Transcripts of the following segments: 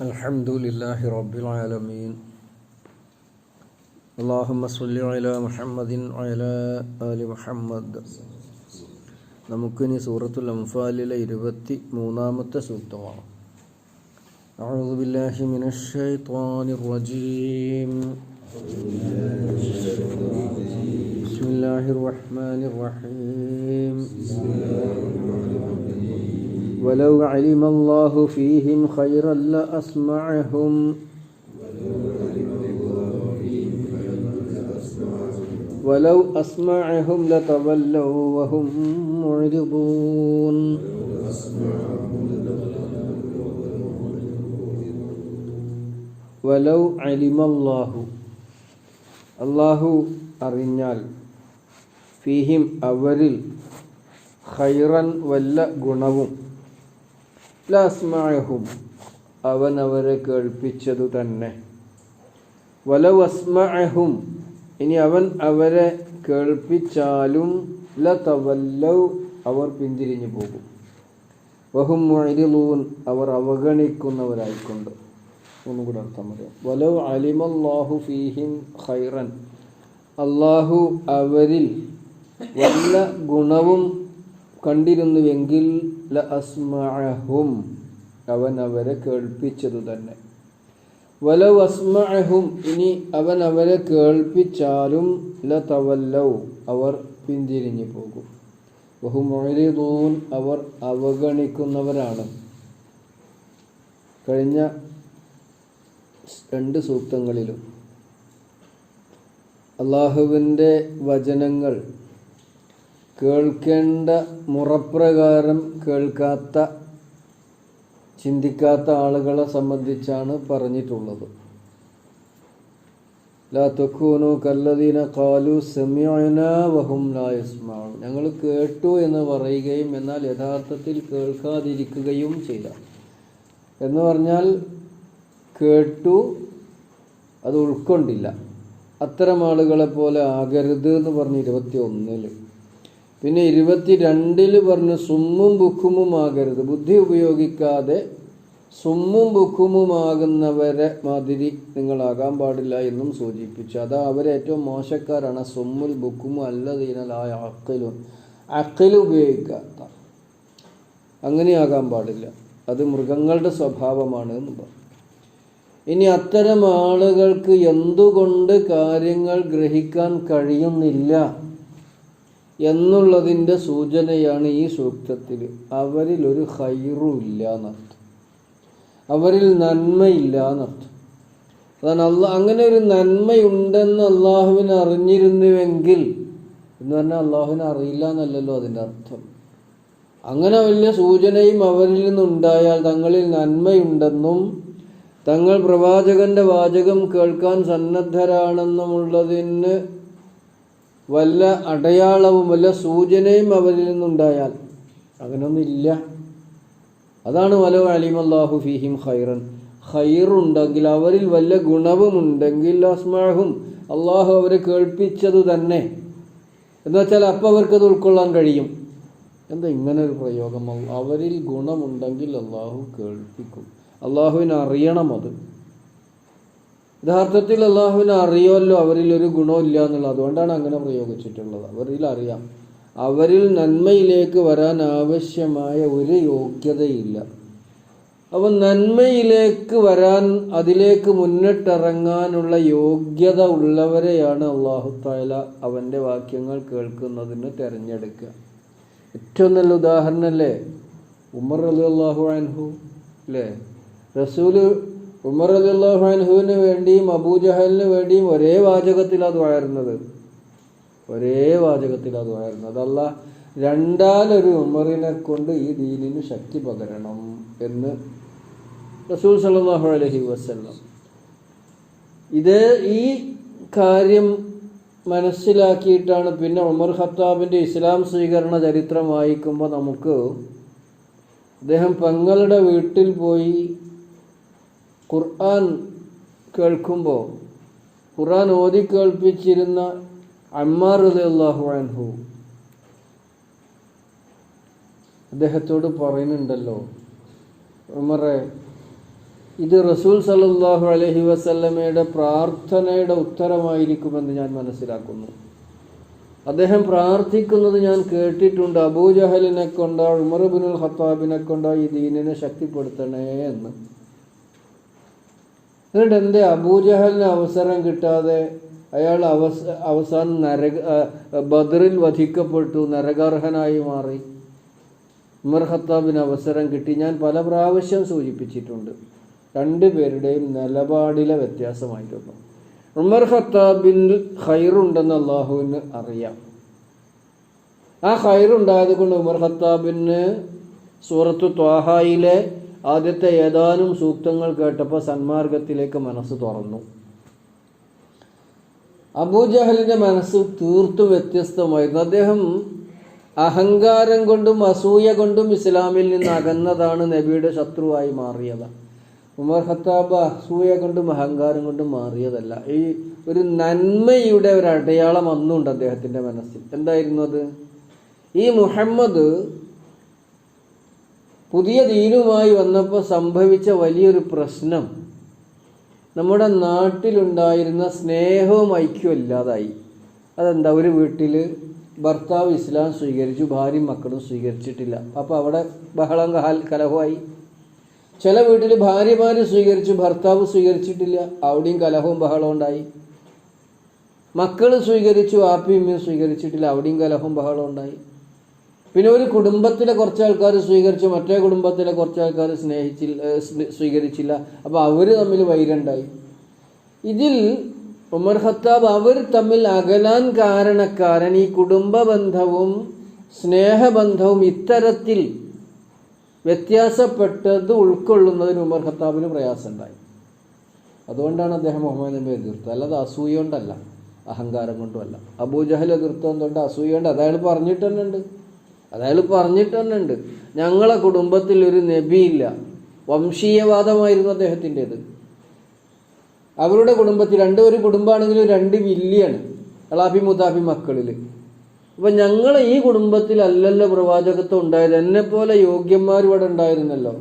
الحمد لله رب العالمين اللهم صل على محمد وعلى آل محمد നമുക്കിനി സൂറത്തുൽ അംഫാലിലെ ഇരുപത്തി മൂന്നാമത്തെ സൂക്തമാണ് أعوذ بالله من الشيطان الرجيم بسم الله الرحمن الرحيم ولو علم الله فيهم خيرا لأسمعهم ولو أسمعهم لتولوا وهم معرضون ولو علم الله അള്ളാഹു അറിഞ്ഞാൽ ഫീഹിം അവരിൽ ഖൈറൻ വല്ല ഗുണവും ലസ്മാഹും അവൻ അവരെ കേൾപ്പിച്ചതു തന്നെ. വലവസ്മഅഹും ഇനി അവൻ അവരെ കേൾപ്പിച്ചാലും ലതവല്ലൗ അവർ പിന്തിരിഞ്ഞു പോകും. വഹും മുഅരിലൂൻ അവർ അവഗണിക്കുന്നവരായിക്കൊണ്ട്. ഒന്നും കൂടെ അർത്ഥം പറയാം. വലൗ അലിമല്ലാഹു ഫീഹിം ഖൈറൻ. അള്ളാഹു അവരിൽ വല്ല ഗുണവും കണ്ടിരുന്നുവെങ്കിൽ ല അസ്മഅഹും അവൻ അവരെ കേൾപ്പിച്ചതു തന്നെ. വലവ് അസ്മഅഹും ഇനി അവൻ അവരെ കേൾപ്പിച്ചാലും ല തവല്ലൗ അവർ പിന്തിരിഞ്ഞു പോകും. ബഹുമൊഴിതൂൻ അവർ അവഗണിക്കുന്നവരാണ്. കഴിഞ്ഞ രണ്ട് സൂക്തങ്ങളിലും അള്ളാഹുവിന്റെ വചനങ്ങൾ കേൾക്കേണ്ട മുറപ്രകാരം കേൾക്കാത്ത ചിന്തിക്കാത്ത ആളുകളെ സംബന്ധിച്ചാണ് പറഞ്ഞിട്ടുള്ളത്. ലാ കല്ലദീന കാലു സെമ്യോന വഹും ഞങ്ങൾ കേട്ടു എന്ന് പറയുകയും എന്നാൽ യഥാർത്ഥത്തിൽ കേൾക്കാതിരിക്കുകയും ചെയ്ത. എന്ന് പറഞ്ഞാൽ കേട്ടു അത് ഉൾക്കൊണ്ടില്ല. അത്തരം ആളുകളെ പോലെ ആകരുത് എന്ന് പറഞ്ഞ് ഇരുപത്തി ഒന്നിൽ പിന്നെ ഇരുപത്തി രണ്ടിൽ പറഞ്ഞു സുമ്മും ബുക്കുമും ആകരുത് ബുദ്ധി ഉപയോഗിക്കാതെ സുമ്മും ബുക്കുമുമാകുന്നവരെ മാതിരി നിങ്ങളാകാൻ പാടില്ല എന്നും സൂചിപ്പിച്ചു. അതാ അവരേറ്റവും മോശക്കാരാണ്. സുമ്മുൽ ബുക്കുമു ആ അക്കലും അക്കൽ ഉപയോഗിക്കാത്ത. അങ്ങനെയാകാൻ പാടില്ല. അത് മൃഗങ്ങളുടെ സ്വഭാവമാണ് എന്ന് പറഞ്ഞു. ഇനി അത്തരം ആളുകൾക്ക് എന്തുകൊണ്ട് കാര്യങ്ങൾ ഗ്രഹിക്കാൻ കഴിയുന്നില്ല? എന്നുള്ളതിന്റെ സൂചനയാണ് ഈ സൂക്തത്തിൽ അവരിൽ ഒരു ഹൈറും ഇല്ല എന്നർത്ഥം. അവരിൽ നന്മയില്ല എന്നർത്ഥം. അതാണ് അള്ളാ അങ്ങനെ ഒരു നന്മയുണ്ടെന്ന് അള്ളാഹുവിന് അറിഞ്ഞിരുന്നുവെങ്കിൽ എന്ന് പറഞ്ഞാൽ അള്ളാഹുവിനെ അറിയില്ല എന്നല്ലല്ലോ അതിന്റെ അർത്ഥം. അങ്ങനെ വലിയ സൂചനയും അവരിൽ നിന്നുണ്ടായാൽ തങ്ങളിൽ നന്മയുണ്ടെന്നും തങ്ങൾ പ്രവാചകന്റെ വാചകം കേൾക്കാൻ സന്നദ്ധരാണെന്നുമുള്ളതിന് വല്ല അടയാളവും വല്ല സൂചനയും അവരിൽ നിന്നുണ്ടായാൽ അങ്ങനെയൊന്നുമില്ല അതാണ് വല അലിമല്ലാഹു ഫിഹിം ഖൈറൻ. ഖൈറുണ്ടെങ്കിൽ അവരിൽ വല്ല ഗുണവുമുണ്ടെങ്കിൽ അസ്മാഹും അള്ളാഹു അവരെ കേൾപ്പിച്ചത് തന്നെ. എന്ന് വെച്ചാൽ അപ്പം അവർക്കത് ഉൾക്കൊള്ളാൻ കഴിയും. എന്താ ഇങ്ങനെ ഒരു പ്രയോഗം? അവരിൽ ഗുണമുണ്ടെങ്കിൽ അള്ളാഹു കേൾപ്പിക്കും. അള്ളാഹുവിനറിയണം അത്. യഥാർത്ഥത്തിൽ അള്ളാഹുവിനെ അറിയുമല്ലോ അവരിൽ ഒരു ഗുണമില്ല എന്നുള്ളത്. അതുകൊണ്ടാണ് അങ്ങനെ പ്രയോഗിച്ചിട്ടുള്ളത്. അവരിൽ അറിയാം. അവരിൽ നന്മയിലേക്ക് വരാൻ ആവശ്യമായ ഒരു യോഗ്യതയില്ല. അപ്പം നന്മയിലേക്ക് വരാൻ അതിലേക്ക് മുന്നിട്ടിറങ്ങാനുള്ള യോഗ്യത ഉള്ളവരെയാണ് അള്ളാഹു താല അവന്റെ വാക്യങ്ങൾ കേൾക്കുന്നതിന് തിരഞ്ഞെടുക്കുക. ഏറ്റവും നല്ല ഉദാഹരണമല്ലേ? ഉമർ അലി അള്ളാഹു അൻഹു അല്ലേ റസൂൽ ഉമർ അലി അള്ളാഹു അൻഹുവിന് വേണ്ടിയും അബൂജഹലിന് വേണ്ടിയും ഒരേ വാചകത്തിലാണ് വാഴുന്നത് ഒരേ വാചകത്തിലാണ് വാഴുന്നത് അതല്ല രണ്ടാലൊരു ഉമറിനെ കൊണ്ട് ഈ ദീനിന് ശക്തി പകരണം എന്ന് റസൂൽ സലാഹു അലഹി വസ്ല്ലാം. ഇത് ഈ കാര്യം മനസ്സിലാക്കിയിട്ടാണ് പിന്നെ ഉമർ ഖത്താബിന്റെ ഇസ്ലാം സ്വീകരണ ചരിത്രം വായിക്കുമ്പോൾ നമുക്ക് അദ്ദേഹം പെങ്ങളുടെ വീട്ടിൽ പോയി ഖുർആൻ കേൾക്കുമ്പോൾ ഖുർആൻ ഓതി കേൾപ്പിച്ചിരുന്ന അമ്മാർ അള്ളാഹു അൻഹു. അദ്ദേഹത്തോട് പറയുന്നുണ്ടല്ലോ ഉമറെ ഇത് റസൂൽ സല്ലല്ലാഹു അലഹി വസല്ലമയുടെ പ്രാർത്ഥനയുടെ ഉത്തരമായിരിക്കുമെന്ന് ഞാൻ മനസ്സിലാക്കുന്നു. അദ്ദേഹം പ്രാർത്ഥിക്കുന്നത് ഞാൻ കേട്ടിട്ടുണ്ട് അബൂജഹലിനെ കൊണ്ടോ ഉമർബിനുൽ ഹത്താബിനെ കൊണ്ടോ ഈ ദീനിനെ ശക്തിപ്പെടുത്തണേ എന്ന്. എന്നിട്ട് എന്ത് അബൂജഹലിന് അവസരം കിട്ടാതെ അയാൾ അവസ അവസാനം നരക ബദറിൽ വധിക്കപ്പെട്ടു നരകാർഹനായി മാറി. ഉമർ ഖത്താബിന് അവസരം കിട്ടി. ഞാൻ പല പ്രാവശ്യം സൂചിപ്പിച്ചിട്ടുണ്ട്. രണ്ടു പേരുടെയും നിലപാടിലെ വ്യത്യാസമായിരുന്നു. ഉമർ ഖത്താബിൽ ഖൈറുണ്ടെന്ന് അള്ളാഹുവിന് അറിയാം. ആ ഖൈറുണ്ടായത് കൊണ്ട് ഉമർ ഖത്താബിന് സൂറത്ത് ത്വാഹായിലെ ആദ്യത്തെ ഏതാനും സൂക്തങ്ങൾ കേട്ടപ്പോൾ സന്മാർഗത്തിലേക്ക് മനസ്സ് തുറന്നു. അബൂജഹലിന്റെ മനസ്സ് തീർത്തും വ്യത്യസ്തമായിരുന്നു. അദ്ദേഹം അഹങ്കാരം കൊണ്ടും അസൂയ കൊണ്ടും ഇസ്ലാമിൽ നിന്ന് അകന്നതാണ് നബിയുടെ ശത്രുവായി മാറിയത്. ഉമർ ഖത്താബ് അസൂയ കൊണ്ടും അഹങ്കാരം കൊണ്ടും മാറിയതല്ല. ഈ ഒരു നന്മയുടെ ഒരു അടയാളം അന്നുണ്ട് അദ്ദേഹത്തിന്റെ മനസ്സിൽ. എന്തായിരുന്നു അത്? ഈ മുഹമ്മദ് പുതിയ ദീനുമായി വന്നപ്പോൾ സംഭവിച്ച വലിയൊരു പ്രശ്നം. നമ്മുടെ നാട്ടിലുണ്ടായിരുന്ന സ്നേഹവും ഐക്യവും ഇല്ലാതായി. അതെന്താ? ഒരു വീട്ടിൽ ഭർത്താവ് ഇസ്ലാം സ്വീകരിച്ചു ഭാര്യയും മക്കളും സ്വീകരിച്ചിട്ടില്ല. അപ്പോൾ അവിടെ ബഹളം കലഹമായി ചില വീട്ടിൽ ഭാര്യമാര് സ്വീകരിച്ചു ഭർത്താവ് സ്വീകരിച്ചിട്ടില്ല. അവിടെയും കലഹവും ബഹളവും ഉണ്ടായി. മക്കൾ സ്വീകരിച്ചു ആപ്പിയും സ്വീകരിച്ചിട്ടില്ല. അവിടെയും കലഹവും ബഹളവും ഉണ്ടായി. പിന്നെ ഒരു കുടുംബത്തിലെ കുറച്ച് ആൾക്കാർ സ്വീകരിച്ചു മറ്റേ കുടുംബത്തിലെ കുറച്ച് ആൾക്കാർ സ്നേഹിച്ചില്ല സ്വീകരിച്ചില്ല. അപ്പോൾ അവർ തമ്മിൽ വൈരണ്ടായി. ഇതിൽ ഉമർ ഖത്താബ് അവർ തമ്മിൽ അകലാൻ കാരണക്കാരൻ ഈ കുടുംബ ബന്ധവും സ്നേഹബന്ധവും ഇത്തരത്തിൽ വ്യത്യാസപ്പെട്ടത് ഉൾക്കൊള്ളുന്നതിന് ഉമർ ഖത്താബിന് പ്രയാസമുണ്ടായി. അതുകൊണ്ടാണ് അദ്ദേഹം മുഹമ്മദ് നബി എതിർത്തത്. അല്ലാതെ അസൂയ കൊണ്ടല്ല അഹങ്കാരം കൊണ്ടുമല്ല. അബൂജഹൽ എതിർത്തതുകൊണ്ട് അസൂയ കൊണ്ട് അതയാൾ പറഞ്ഞിട്ട് തന്നെ ഉണ്ട് അതയാൾ പറഞ്ഞിട്ട് തന്നെ ഉണ്ട് ഞങ്ങളെ കുടുംബത്തിൽ ഒരു നബിയില്ല. വംശീയവാദമായിരുന്നു അദ്ദേഹത്തിന്റെത്. അവരുടെ കുടുംബത്തിൽ രണ്ട് ഒരു കുടുംബമാണെങ്കിലും രണ്ട് വില്ലിയാണ്. അളാഫി മുതാഫി മക്കളിൽ അപ്പൊ ഞങ്ങൾ ഈ കുടുംബത്തിൽ അല്ലല്ലോ പ്രവാചകത്വം ഉണ്ടായത്. എന്നെ പോലെ യോഗ്യന്മാർ ഇവിടെ ഉണ്ടായിരുന്നല്ലോ.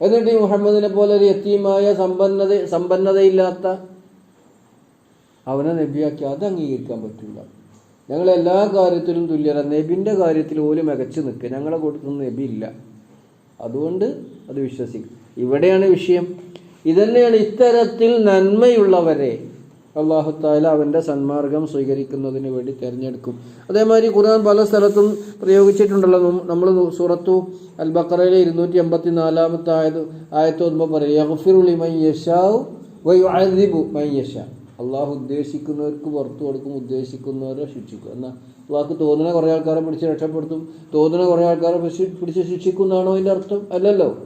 എന്നിട്ട് ഈ മുഹമ്മദിനെ പോലെ ഒരു യത്തീമായ സമ്പന്നത സമ്പന്നതയില്ലാത്ത അവനെ നബിയാക്കി. അത് അംഗീകരിക്കാൻ പറ്റില്ല ഞങ്ങൾ എല്ലാ കാര്യത്തിലും തുല്യര നബിന്റെ കാര്യത്തിൽ പോലും മികച്ചു നിൽക്കുക. ഞങ്ങളെ കൂട്ടത്തിൽ നബി ഇല്ല. അതുകൊണ്ട് അത് വിശ്വസിക്കും. ഇവിടെയാണ് വിഷയം. ഇതന്നെയാണ് ഇത്തരത്തിൽ നന്മയുള്ളവരെ അള്ളാഹു താല അവന്റെ സന്മാർഗം സ്വീകരിക്കുന്നതിന് വേണ്ടി തിരഞ്ഞെടുക്കും. അതേമാതിരി ഖുർആൻ പല സ്ഥലത്തും പ്രയോഗിച്ചിട്ടുണ്ടല്ലോ. നമ്മൾ സൂറത്തു അൽ ബക്കറയിലെ ഇരുന്നൂറ്റി എൺപത്തി നാലാമത്തെ ആയത് ആയത്ത് പറയും യഗ്ഫിറുലി മൈ യശാവ് വയുഅദിബു മൈ യശാ. അള്ളാഹു ഉദ്ദേശിക്കുന്നവർക്ക് പുറത്തു കൊടുക്കും ഉദ്ദേശിക്കുന്നവരെ ശിക്ഷിക്കും. എന്നാൽ അള്ളാഹ്ക്ക് തോന്നുന്ന കുറേ ആൾക്കാരെ പിടിച്ച് രക്ഷപ്പെടുത്തും. തോന്നുന്ന കുറേ ആൾക്കാരെ പിടിച്ച് പിടിച്ച് ശിക്ഷിക്കും എന്നാണോ അതിന്റെ അർത്ഥം? അല്ലല്ലോ.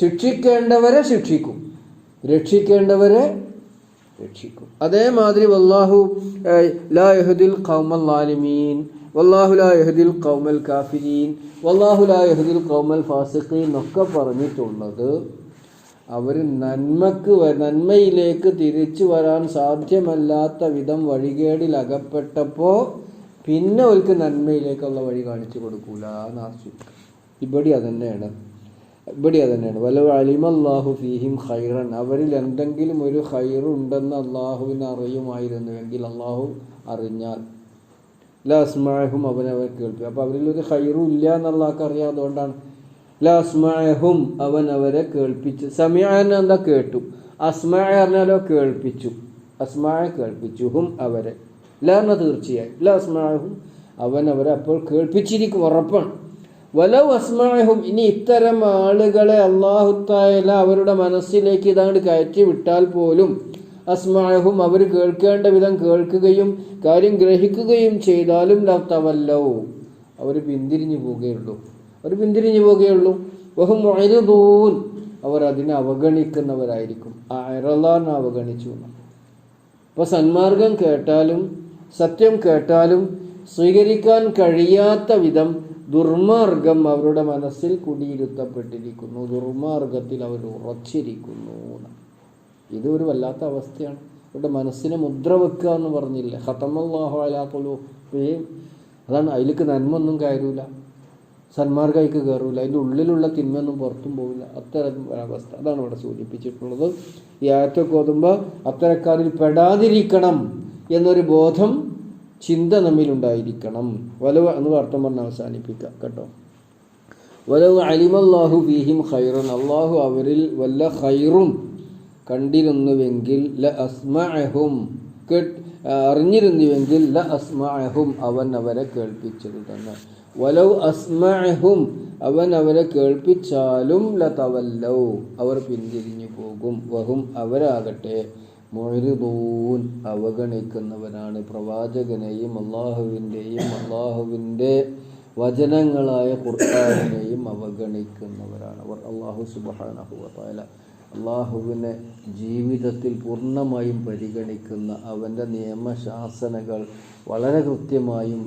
ശിക്ഷിക്കേണ്ടവരെ ശിക്ഷിക്കും. രക്ഷിക്കേണ്ടവരെ രക്ഷിക്കും. അതേമാതിരി വല്ലാഹു ലാ യഹ്ദിൽ ഖൗമൽ വല്ലാഹു ലാ കൗമൽ ഖൗമൽ കാഫിരീൻ വല്ലാഹു ലാ കൗമൽ ഖൗമൽ ഫാസിഖീൻ എന്നൊക്കെ പറഞ്ഞിട്ടുള്ളത് അവർ നന്മക്ക് നന്മയിലേക്ക് തിരിച്ചു വരാൻ സാധ്യമല്ലാത്ത വിധം വഴികേടിൽ അകപ്പെട്ടപ്പോൾ പിന്നെ അവർക്ക് നന്മയിലേക്കുള്ള വഴി കാണിച്ചു കൊടുക്കൂല എന്നാർച്ചു ഇവിടെ അതന്നെയാണ്. ഇവിടെ അതന്നെയാണ്. വല്ല അലിമല്ലാഹു ഫീഹിം ഖൈറൻ. അവരിൽ എന്തെങ്കിലും ഒരു ഖൈറുണ്ടെന്ന് അള്ളാഹുവിന് അറിയുമായിരുന്നുവെങ്കിൽ അള്ളാഹു അറിഞ്ഞാൽ. ലാ അസ്മാഹും അവനവൻ കേൾപ്പി അപ്പോൾ അവരിൽ ഒരു ഖൈറും ഇല്ല അറിയാം അതുകൊണ്ടാണ് ലാ അസ്മാഹും അവൻ അവരെ കേൾപ്പിച്ചു. സമയാൻ എന്താ കേട്ടു? അസ്മായ പറഞ്ഞാലോ കേൾപ്പിച്ചു. അസ്മായ കേൾപ്പിച്ചു ഹും അവരെ. ല എന്ന തീർച്ചയായും. ല അസ്മാഹും അവൻ അവരെ അപ്പോൾ കേൾപ്പിച്ചിരിക്കും ഉറപ്പാണ്. വലവ് അസ്മാഹും ഇനി ഇത്തരം ആളുകളെ അള്ളാഹുത്തായാല അവരുടെ മനസ്സിലേക്ക് ഇതാണ്ട് കയറ്റി വിട്ടാൽ പോലും അസ്മാഹും അവർ കേൾക്കേണ്ട വിധം കേൾക്കുകയും കാര്യം ഗ്രഹിക്കുകയും ചെയ്താലും ലത്തവല്ലോ അവർ പിന്തിരിഞ്ഞു പോവുകയുള്ളൂ അവർ പിന്തിരിഞ്ഞു പോകുകയുള്ളൂ. വഹും വഴുതൂൻ അവർ അതിനെ അവഗണിക്കുന്നവരായിരിക്കും. ആ അയറല്ലാറിനെ അവഗണിച്ചു. അപ്പൊ സന്മാർഗം കേട്ടാലും സത്യം കേട്ടാലും സ്വീകരിക്കാൻ കഴിയാത്ത വിധം ദുർമാർഗം അവരുടെ മനസ്സിൽ കുടിയിരുത്തപ്പെട്ടിരിക്കുന്നു. ദുർമാർഗത്തിൽ അവർ ഉറച്ചിരിക്കുന്നു. ഇതൊരു വല്ലാത്ത അവസ്ഥയാണ്. അവരുടെ മനസ്സിനെ മുദ്ര വെക്കുക എന്ന് പറഞ്ഞില്ലേ? ഹത്തമല്ലാഹു അലാ അതാണ് അതിലേക്ക് നന്മ ഒന്നും കയറൂല. സന്മാർഗയ്ക്ക് കയറൂല അതിന്റെ ഉള്ളിലുള്ള തിന്മയൊന്നും പുറത്തും പോകില്ല അത്തരം അവസ്ഥ അതാണ് ഇവിടെ സൂചിപ്പിച്ചിട്ടുള്ളത്. ഈ ആയത്തൊക്കെ ഓതുമ്പോൾ അത്തരക്കാരിൽ പെടാതിരിക്കണം എന്നൊരു ബോധം ചിന്ത നമ്മിലുണ്ടായിരിക്കണം വലവ് എന്ന് അർത്ഥം പറഞ്ഞ് അവസാനിപ്പിക്കാം കേട്ടോ. വലവ് അലിമല്ലാഹു ബീഹിം ഖൈറൻ. അള്ളാഹു അവരിൽ വല്ല ഖൈറും കണ്ടിരുന്നുവെങ്കിൽ ല അസ്മഅഹും കേട്ട് അറിഞ്ഞിരുന്നുവെങ്കിൽ ല അസ്മഅഹും അവൻ അവരെ കേൾപ്പിച്ചത് തന്നെ. വലവ് അസ്മഅഹും അവൻ അവരെ കേൾപ്പിച്ചാലും ലതവല്ലൗ അവർ പിന്തിരിഞ്ഞു പോകും. വഹും അവരാകട്ടെ മൊഴുതൂൻ അവഗണിക്കുന്നവരാണ്. പ്രവാചകനെയും അള്ളാഹുവിന്റെയും അള്ളാഹുവിന്റെ വചനങ്ങളായ ഖുർആാനിനെയും അവഗണിക്കുന്നവരാണ് അവർ. അള്ളാഹു സുബാനഹുവല അള്ളാഹുവിനെ ജീവിതത്തിൽ പൂർണമായും പരിഗണിക്കുന്ന അവന്റെ നിയമശാസനകൾ വളരെ കൃത്യമായും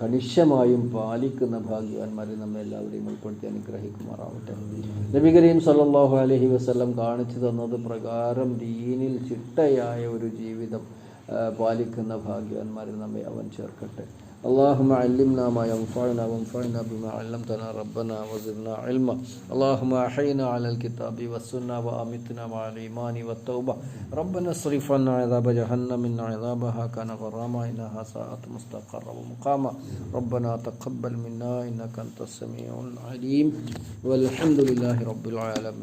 കണിശമായും പാലിക്കുന്ന ഭാഗ്യവാന്മാരെ നമ്മെ എല്ലാവരെയും ഉൾപ്പെടുത്തി അനുഗ്രഹിക്കുമാറാവട്ടെ. നബി കരീം സല്ലാഹു അലഹി വസല്ലം കാണിച്ചു തന്നത് പ്രകാരം ദീനിൽ ചിട്ടയായ ഒരു ജീവിതം പാലിക്കുന്ന ഭാഗ്യവാന്മാരിൽ നമ്മെ അവൻ ചേർക്കട്ടെ. اللهم علمنا ما ينفعنا وانفعنا بما علمتنا ربنا وزدنا علما. اللهم أحينا على الكتاب والسنة وأمتنا مع الإيمان والتوبة. ربنا اصرف عنا عذاب جهنم إن عذابها كان غراما إنها ساءت مستقرا ومقاما. ربنا تقبل منا إنك أنت السميع العليم. والحمد لله رب العالمين.